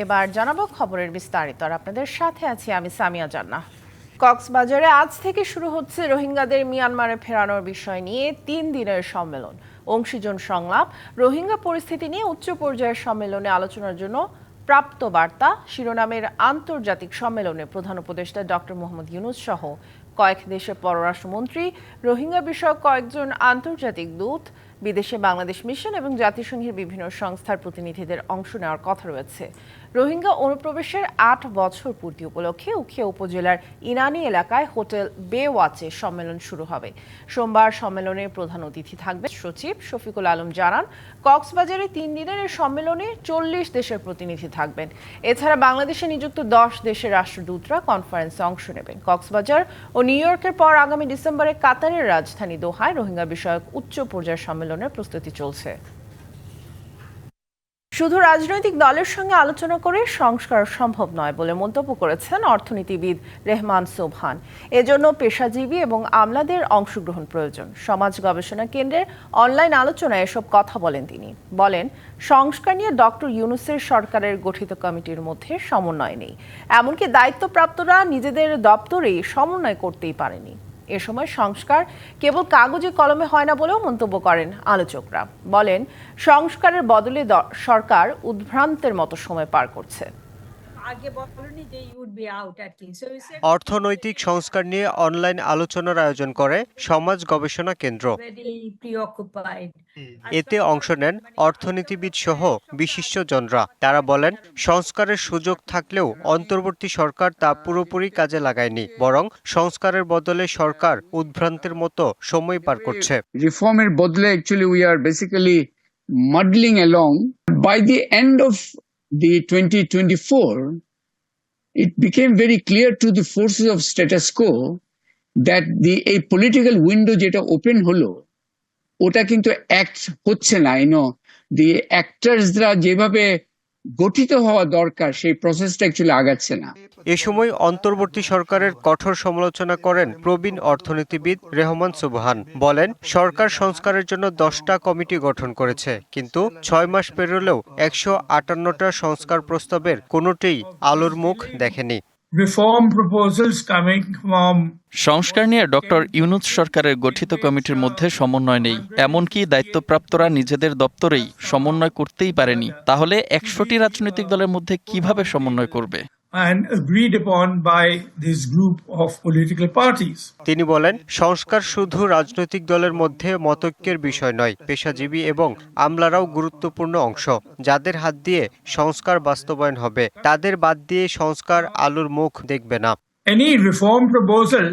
এবার জানাব খবরের বিস্তারিত। আর আপনাদের সাথে আছি আমি সামিয়া জান্না কক্সবাজারে আজ থেকে শুরু হচ্ছে রোহিঙ্গাদের মিয়ানমারে ফেরানোর বিষয় নিয়ে তিন দিনের সম্মেলন। অংশীজন সংলাপ, রোহিঙ্গা পরিস্থিতি নিয়ে উচ্চ পর্যায়ের সম্মেলনে আলোচনার জন্য প্রাপ্ত বার্তা, শিরোনামের আন্তর্জাতিক সম্মেলনে প্রধান উপদেষ্টা ডক্টর মোহাম্মদ ইউনুস সহ কয়েক দেশের পররাষ্ট্রমন্ত্রী, রোহিঙ্গা বিষয়ক কয়েকজন আন্তর্জাতিক দূত বিদেশে বাংলাদেশ মিশন এবং জাতিসংঘের বিভিন্ন সংস্থার প্রতিনিধিদের অংশ নেওয়ার কথা রয়েছে। রোহিঙ্গা অনুপ্রবেশের আট বছর পূর্তি উপলক্ষে উখিয়া উপজেলার ইনানি এলাকায় হোটেল বে ওয়াচে সম্মেলন শুরু হবে। সোমবার সম্মেলনের প্রধান অতিথি থাকবে সচিব শফিকুল আলম জানান, কক্সবাজারে তিন দিনের এই সম্মেলনে চল্লিশ দেশের প্রতিনিধি থাকবেন। এছাড়া বাংলাদেশে নিযুক্ত দশ দেশের রাষ্ট্রদূতরা কনফারেন্সে অংশ নেবেন। কক্সবাজার ও নিউ ইয়র্কের পর আগামী ডিসেম্বরে কাতারের রাজধানী দোহায় রোহিঙ্গা বিষয়ক উচ্চ পর্যায়ের সম্মেলনের প্রস্তুতি চলছে। শুধু রাজনৈতিক দলের সঙ্গে আলোচনা করে সংস্কার সম্ভব নয় বলে মন্তব্য করেছেন অর্থনীতিবিদ রেহমান সোবহান। এজন্য পেশাজীবী এবং আমলাদের অংশগ্রহণ প্রয়োজন। সমাজ গবেষণা কেন্দ্রের অনলাইন আলোচনায় এসব কথা বলেন তিনি। বলেন, সংস্কার নিয়ে ডক্টর ইউনুসের সরকারের গঠিত কমিটির মধ্যে সমন্বয় নেই। এমনকি দায়িত্বপ্রাপ্তরা নিজেদের দপ্তরেই সমন্বয় করতেই পারেনি। এ সময় সংস্কার কেবল কাগজে কলমে হয় না বলেও মন্তব্য করেন আলোচকরা। বলেন, সংস্কারের বদলে সরকার উদ্ভ্রান্তের মতো সময় পার করছে। অর্থনৈতিক সংস্কার নিয়ে অনলাইন আলোচনার আয়োজন করে সমাজ গবেষণা কেন্দ্র। এতে অংশ নেন অর্থনীতিবিদ সহ বিশিষ্ট জনরা তারা বলেন সংস্কারের সুযোগ থাকলেও অন্তর্বর্তী সরকার তা পুরোপুরি কাজে লাগায়নি বরং সংস্কারের বদলে সরকার উদ্ভ্রান্তের মতো সময় পার করছে। রিফর্মের বদলে actually we are basically muddling along. By the end of the 2024 it became very clear to the forces of status quo that the a political window যেটা ওপেন হলো ওটা কিন্তু অ্যাক্ট হচ্ছে না ইনো দি অ্যাক্টার্সরা যেভাবে গঠিত হওয়া দরকার সেই প্রসেসটা অ্যাকচুয়ালি আগাচ্ছে না এ সময় অন্তর্বর্তী সরকারের কঠোর সমালোচনা করেন প্রবীণ অর্থনীতিবিদ রেহমান সুবহান। বলেন সরকার সংস্কারের জন্য দশটা কমিটি গঠন করেছে কিন্তু ছয় মাস পেরোলেও একশো আটান্নটা সংস্কার প্রস্তাবের কোনোটিই আলোর মুখ দেখেনি। সংস্কার নিয়ে ডক্টর ইউনুস সরকারের গঠিত কমিটির মধ্যে সমন্বয় নেই। এমনকি দায়িত্বপ্রাপ্তরা নিজেদের দপ্তরেই সমন্বয় করতেই পারেনি। তাহলে একশোটি রাজনৈতিক দলের মধ্যে কীভাবে সমন্বয় করবে? And agreed upon by this group of political parties. তিনি বলেন সংস্কার শুধু রাজনৈতিক দলের মধ্যে মতৈক্যের বিষয় নয় পেশাজীবী এবং আমলারাও গুরুত্বপূর্ণ অংশ যাদের হাত দিয়ে সংস্কার বাস্তবায়ন হবে তাদের বাদ দিয়ে সংস্কার আলোর মুখ দেখবে না Any reform proposal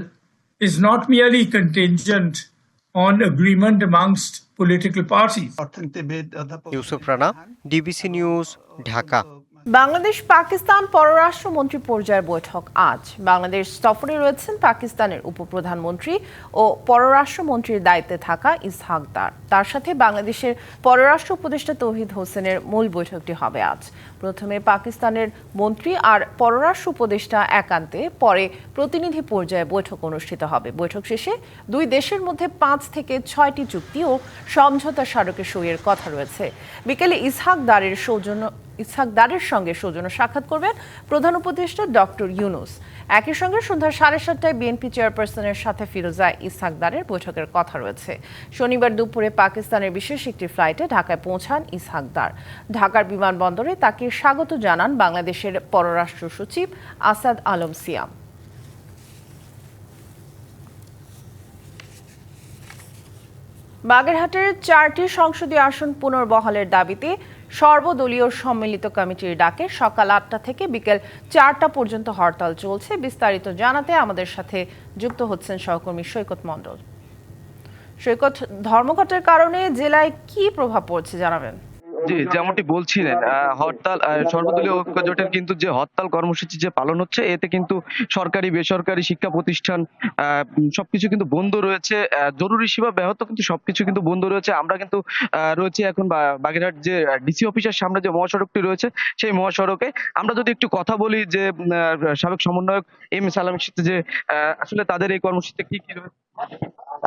is not merely contingent on agreement amongst political parties. Yusuf Rana DBC news Dhaka Bangladesh Pakistan পররাষ্ট্রমন্ত্রী পর্যায়ের বৈঠক আজ। বাংলাদেশ সফরে রয়েছেন পাকিস্তানের উপপ্রধানমন্ত্রী ও পররাষ্ট্রমন্ত্রীর দায়িত্বে থাকা ইসহাক দার তার সাথে বাংলাদেশের পররাষ্ট্র উপদেষ্টা তৌহিদ হোসেনের মূল বৈঠকটি হবে আজ। প্রথমে পাকিস্তানের মন্ত্রী আর পররাষ্ট্র উপদেষ্টা একান্তে, পরে প্রতিনিধি পর্যায়ে বৈঠক অনুষ্ঠিত হবে। বৈঠক শেষে দুই দেশের মধ্যে পাঁচ থেকে ছয়টি চুক্তি ও সমঝোতা স্মারকে সইয়ের কথা রয়েছে। বিকেলে ইসহাক দারের সৌজন্য ইসহাক দারের সঙ্গে সৌজন্য সাক্ষাৎ করবেন প্রধান উপদেষ্টা ডক্টর ইউনুস। একই সঙ্গে সন্ধ্যা সাড়ে সাতটায় বিএনপি চেয়ারপারসনের সাথে ফিরোজা ইসহাক দারের বৈঠকের কথা রয়েছে। শনিবার দুপুরে পাকিস্তানের বিশেষ একটি ফ্লাইটে ঢাকায় পৌঁছান ইসহাক দার। ঢাকার বিমানবন্দরে তাকে স্বাগত জানান বাংলাদেশের পররাষ্ট্র সচিব আসাদ আলম সিয়াম। বাগেরহাটের চারটি সংসদীয় আসন পুনর্বহালের দাবিতে সর্বদলীয় সম্মিলিত কমিটির ডাকে সকাল আটটা থেকে বিকেল চারটা পর্যন্ত হরতাল চলছে। বিস্তারিত জানাতে আমাদের সাথে যুক্ত হচ্ছেন সহকর্মী সৈকত মণ্ডল। সৈকত, ধর্মঘটের কারণে জেলায় কি প্রভাব পড়ছে জানাবেন? জি যেমনটি বলছিলেন আহ, হরতাল আহ, সর্বদলীয় ঐক্য জোটের কিন্তু যে হরতাল কর্মসূচি যে পালন হচ্ছে এতে কিন্তু সরকারি বেসরকারি শিক্ষা প্রতিষ্ঠান আহ, সবকিছু কিন্তু বন্ধ রয়েছে। আহ, জরুরি সেবা ব্যাহত কিন্তু সবকিছু কিন্তু বন্ধ রয়েছে। আমরা কিন্তু আহ, রয়েছি এখন বা- বাগেরহাট যে ডিসি অফিসের সামনে যে মহাসড়কটি রয়েছে সেই মহাসড়কে। আমরা যদি একটু কথা বলি যে সাবেক সমন্বয়ক এম সালামের সাথে যে আহ, আসলে তাদের এই কর্মসূচিতে কি কি রয়েছে?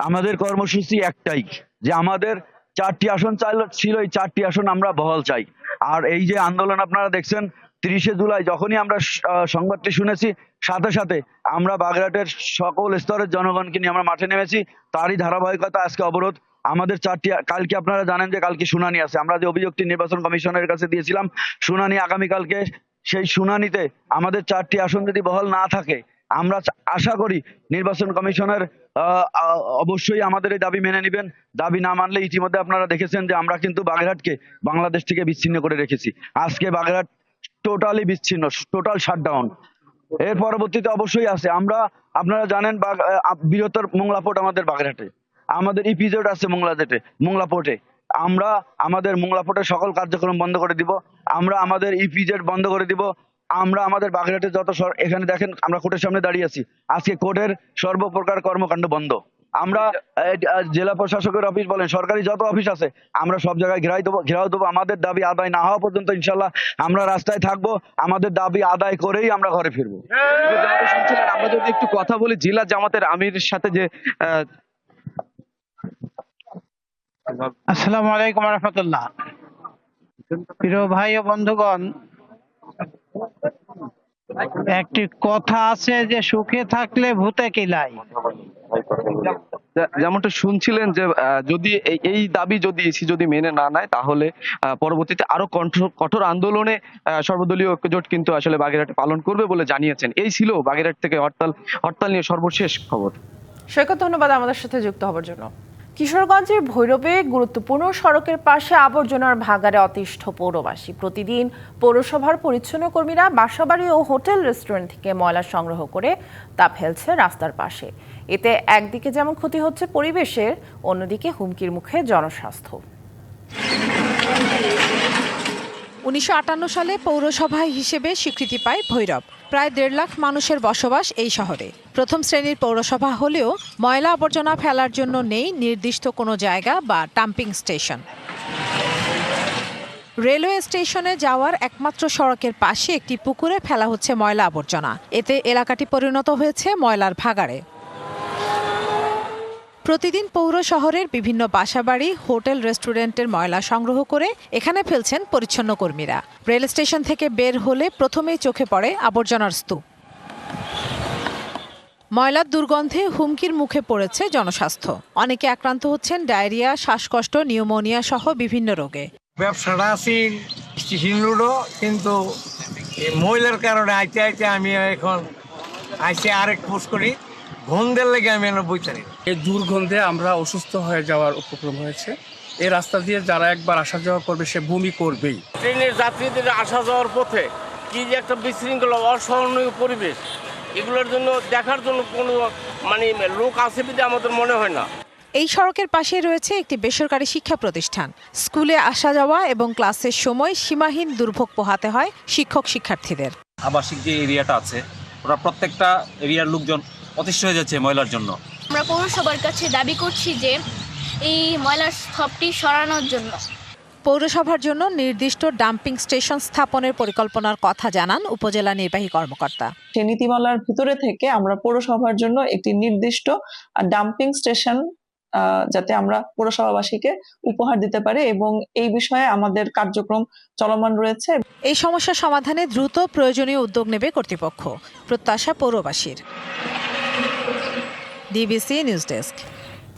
আমাদের কর্মসূচি একটাই যে আমাদের চারটি আসন চাইল, ছিল এই চারটি আসন আমরা বহাল চাই। আর এই যে আন্দোলন আপনারা দেখছেন, তিরিশে জুলাই যখনই আমরা সংবাদটি শুনেছি, সাথে সাথে আমরা বাগেরহাটের সকল স্তরের জনগণকে নিয়ে আমরা মাঠে নেমেছি। তারই ধারাবাহিকতা আজকে অবরোধ। আমাদের চারটি, কালকে আপনারা জানেন যে কালকে শুনানি আছে। আমরা যে অভিযোগটি নির্বাচন কমিশনের কাছে দিয়েছিলাম, শুনানি আগামীকালকে, সেই শুনানিতে আমাদের চারটি আসন যদি বহাল না থাকে আমরা আশা করি নির্বাচন কমিশনের অবশ্যই আমাদের এই দাবি মেনে নেবেন। দাবি না মানলে ইতিমধ্যে আপনারা দেখেছেন যে আমরা কিন্তু বাগেরহাটকে বাংলাদেশ থেকে বিচ্ছিন্ন করে রেখেছি। আজকে বাগেরহাট টোটালি বিচ্ছিন্ন টোটাল শাটডাউন এর পরবর্তীতে অবশ্যই আছে। আমরা, আপনারা জানেন বৃহত্তর মোংলা পোর্ট আমাদের বাগেরহাটে। আমাদের ইপিজেড আছে মোংলাজেটে মোংলা পোর্টে আমরা আমাদের মোংলা পোর্টের সকল কার্যক্রম বন্ধ করে দিব। আমরা আমাদের ইপিজেড বন্ধ করে দিব। আমরা আমাদের বাগেরহাটে যত এখানে দেখেন আমরা কোর্টের সামনে দাঁড়িয়ে আছি। আজকে কোর্টের সর্বপ্রকার কর্মকাণ্ড বন্ধ। আমরা জেলা প্রশাসকের অফিস বলেন সরকারি যত অফিস আছে আমরা সব জায়গায় ঘেরাই দেবো ঘেরাও দেবো। আমাদের দাবি আদায় না হওয়া পর্যন্ত ইনশাল্লাহ আমরা রাস্তায় থাকব। আমাদের দাবি আদায় করেই আমরা ঘরে ফিরবো। আমরা যদি একটু কথা বলি জেলা জামাতের আমির সাথে যে আহ, আসসালামু আলাইকুম রহমতুল্লাহ। প্রিয় ভাই ও বন্ধুগণ একটি কথা আছে যে সুখে থাকলে ভূতে কিলাই। যেমনটা শুনছিলেন যে যদি এই দাবি যদি ইসি যদি মেনে না নেয় তাহলে আহ, পরবর্তীতে আরও কঠোর কঠোর আন্দোলনে আহ, সর্বদলীয় ঐক্যজোট কিন্তু আসলে বাগেরহাটে পালন করবে বলে জানিয়েছেন। এই ছিল বাগেরহাট থেকে হরতাল হরতাল নিয়ে সর্বশেষ খবর। সৈকত ধন্যবাদ আমাদের সাথে যুক্ত হবার জন্য। কিশোরগঞ্জের ভৈরবে গুরুত্বপূর্ণ সড়কের পাশে আবর্জনার ভাগারে অতিষ্ঠ পৌরবাসী। প্রতিদিন পৌরসভার পরিচ্ছন্ন কর্মীরা বাসাবাড়ি ও হোটেল, রেস্টুরেন্ট থেকে ময়লা সংগ্রহ করে তা ফেলছে রাস্তার পাশে। এতে একদিকে যেমন ক্ষতি হচ্ছে পরিবেশের, অন্যদিকে হুমকির মুখে জনস্বাস্থ্য। উনিশশো আটান্ন সালে পৌরসভা হিসেবে স্বীকৃতি পায় ভৈরব। প্রায় দেড় লাখ মানুষের বসবাস এই শহরে। প্রথম শ্রেণির পৌরসভা হলেও ময়লা আবর্জনা ফেলার জন্য নেই নির্দিষ্ট কোনো জায়গা বা ডাম্পিং স্টেশন। রেলওয়ে স্টেশনে যাওয়ার একমাত্র সড়কের পাশে একটি পুকুরে ফেলা হচ্ছে ময়লা আবর্জনা। এতে এলাকাটি পরিণত হয়েছে ময়লার ভাগাড়ে। প্রতিদিন পৌর শহরের বিভিন্ন বাসাবাড়ি, হোটেল, রেস্টুরেন্টের ময়লা সংগ্রহ করে এখানে ফেলছেন পরিচ্ছন্ন কর্মীরা। রেল স্টেশন থেকে বের হলে প্রথমেই চোখে পড়ে আবর্জনার স্তূপ। ময়লার দুর্গন্ধে হুমকির মুখে পড়েছে জনস্বাস্থ্য। অনেকে আক্রান্ত হচ্ছেন ডায়রিয়া, শ্বাসকষ্ট, নিউমোনিয়া সহ বিভিন্ন রোগে। ব্যবসাটা আছি রোডও, কিন্তু মহিলার কারণে আইতে আইতে আমি এখন আইসে আরেক পোস্ট করি। গন্ধের লেগে আমি বইতে নেই এই দুর্গন্ধে আমরা অসুস্থ হয়ে যাওয়ার উপক্রম হয়েছে। এই রাস্তা দিয়ে যারা একবার আসা যাওয়া করবে সে বমি করবেই। ট্রেনের যাত্রীদের আসা যাওয়ার পথে কি যে একটা বিশৃঙ্খলা অসহনীয় পরিবেশ এগুলোর জন্য দেখার জন্য কোনো মানে লোক আছে বলে আমাদের মনে হয় না। এই সড়কের পাশে রয়েছে একটি বেসরকারি শিক্ষা প্রতিষ্ঠান। স্কুলে আসা যাওয়া এবং ক্লাসের সময় সীমাহীন দুর্ভোগ পোহাতে হয় শিক্ষক শিক্ষার্থীদের আবাসিক যে এরিয়াটা আছে ওরা প্রত্যেকটা এরিয়ার লোকজন অতিষ্ঠ হয়ে যাচ্ছে ময়লার জন্য। আমরা পৌরসভার কাছে দাবি করছি যে এই ময়লার স্তূপটি সরানোর জন্য। পৌরসভার জন্য নির্দিষ্ট ডাম্পিং স্টেশন স্থাপনের পরিকল্পনার কথা জানান উপজেলা নির্বাহী কর্মকর্তা। সেই নীতিমালার ভিতরে থেকে আমরা পৌরসভার জন্য একটি নির্দিষ্ট ডাম্পিং স্টেশন যাতে আমরা পৌরসভাবাসীকে উপহার দিতে পারি এবং এই বিষয়ে আমাদের কার্যক্রম চলমান রয়েছে। এই সমস্যা সমাধানে দ্রুত প্রয়োজনীয় উদ্যোগ নেবে কর্তৃপক্ষ। প্রত্যাশা পৌরবাসীর। ডিবিসি নিউজ ডেস্ক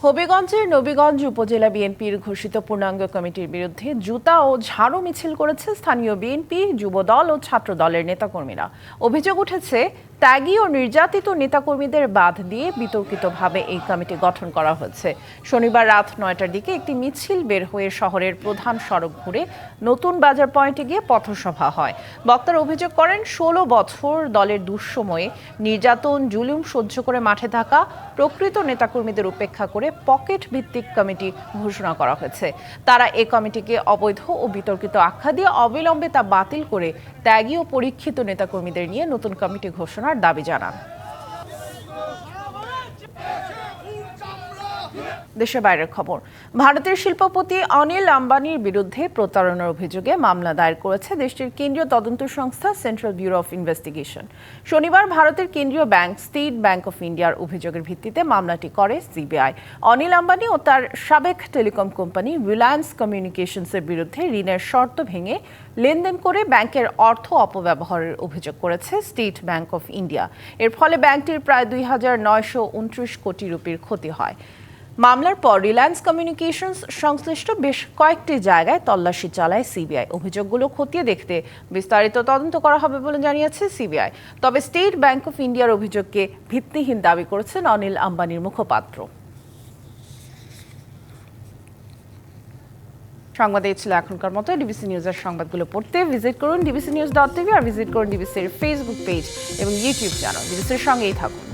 হবিগঞ্জের নবীগঞ্জ উপজেলা বিএনপির ঘোষিত পূর্ণাঙ্গ কমিটির বিরুদ্ধে জুতা ও ঝাড়ু মিছিল করেছে স্থানীয় বিএনপি, যুবদল ও ছাত্র দলের নেতাকর্মীরা। অভিযোগ উঠেছে ত্যাগী ও নির্যাতিত নেতাকর্মীদের বাদ দিয়ে বিতর্কিতভাবে এই কমিটি গঠন করা হয়েছে শনিবার রাত নয়টার দিকে একটি মিছিল বের হয়ে শহরের প্রধান সড়ক ঘুরে নতুন বাজার পয়েন্টে গিয়ে পথসভা হয়। বক্তারা অভিযোগ করেন, ষোলো বছর দলের দুঃসময়ে নির্যাতন, জুলুম সহ্য করে মাঠে থাকা প্রকৃত নেতাকর্মীদের উপেক্ষা করে পকেট ভিত্তিক কমিটি ঘোষণা করা হয়েছে। তারা এ কমিটিকে অবৈধ ও বিতর্কিত আখ্যা দিয়ে অবিলম্বে তা বাতিল করে ত্যাগী ও পরীক্ষিত নেতাকর্মীদের নিয়ে নতুন কমিটি ঘোষণার দাবি জানান। দেশের বাইরের খবর। ভারতের শিল্পপতি অনিল আম্বানির বিরুদ্ধে প্রতারণার অভিযোগে মামলা দায়ের করেছে দেশটির কেন্দ্রীয় তদন্ত সংস্থা সেন্ট্রাল ব্যুরো অফ ইনভেস্টিগেশন। শনিবার ভারতের কেন্দ্রীয় ব্যাংক, স্টেট ব্যাংক অফ ইন্ডিয়ার অভিযোগের ভিত্তিতে মামলাটি করে সিবিআই। অনিল আম্বানি ও তার সাবেক টেলিকম কোম্পানি রিলায়েন্স কমিউনিকেশনসের বিরুদ্ধে ঋণের শর্ত ভেঙে লেনদেন করে ব্যাংকের অর্থ অপব্যবহারের অভিযোগ করেছে স্টেট ব্যাংক অফ ইন্ডিয়া। এর ফলে ব্যাংকটির প্রায় দুই হাজার নয়শো উনত্রিশ কোটি রুপির ক্ষতি হয়। মামলার পর রিলায়েন্স কমিউনিকেশনস সংশ্লিষ্ট বেশ কয়েকটি জায়গায় তল্লাশি চালায় সিবিআই অভিযোগগুলো খতিয়ে দেখতে বিস্তারিত তদন্ত করা হবে বলে জানিয়েছে সিবিআই তবে স্টেট ব্যাংক অফ ইন্ডিয়ার অভিযোগকে ভিত্তিহীন দাবি করেছেন অনিল আম্বানির মুখপাত্র। সংবাদ এই ছিল এখনকার মতো। ডিবিসি নিউজের সংবাদগুলো পড়তে ভিজিট করুন ডিবিসি নিউজ ডট টিভি আর ভিজিট করুন ডিবিসির ফেসবুক পেজ এবং ইউটিউব চ্যানেল ডিবিসির সঙ্গেই থাকুন।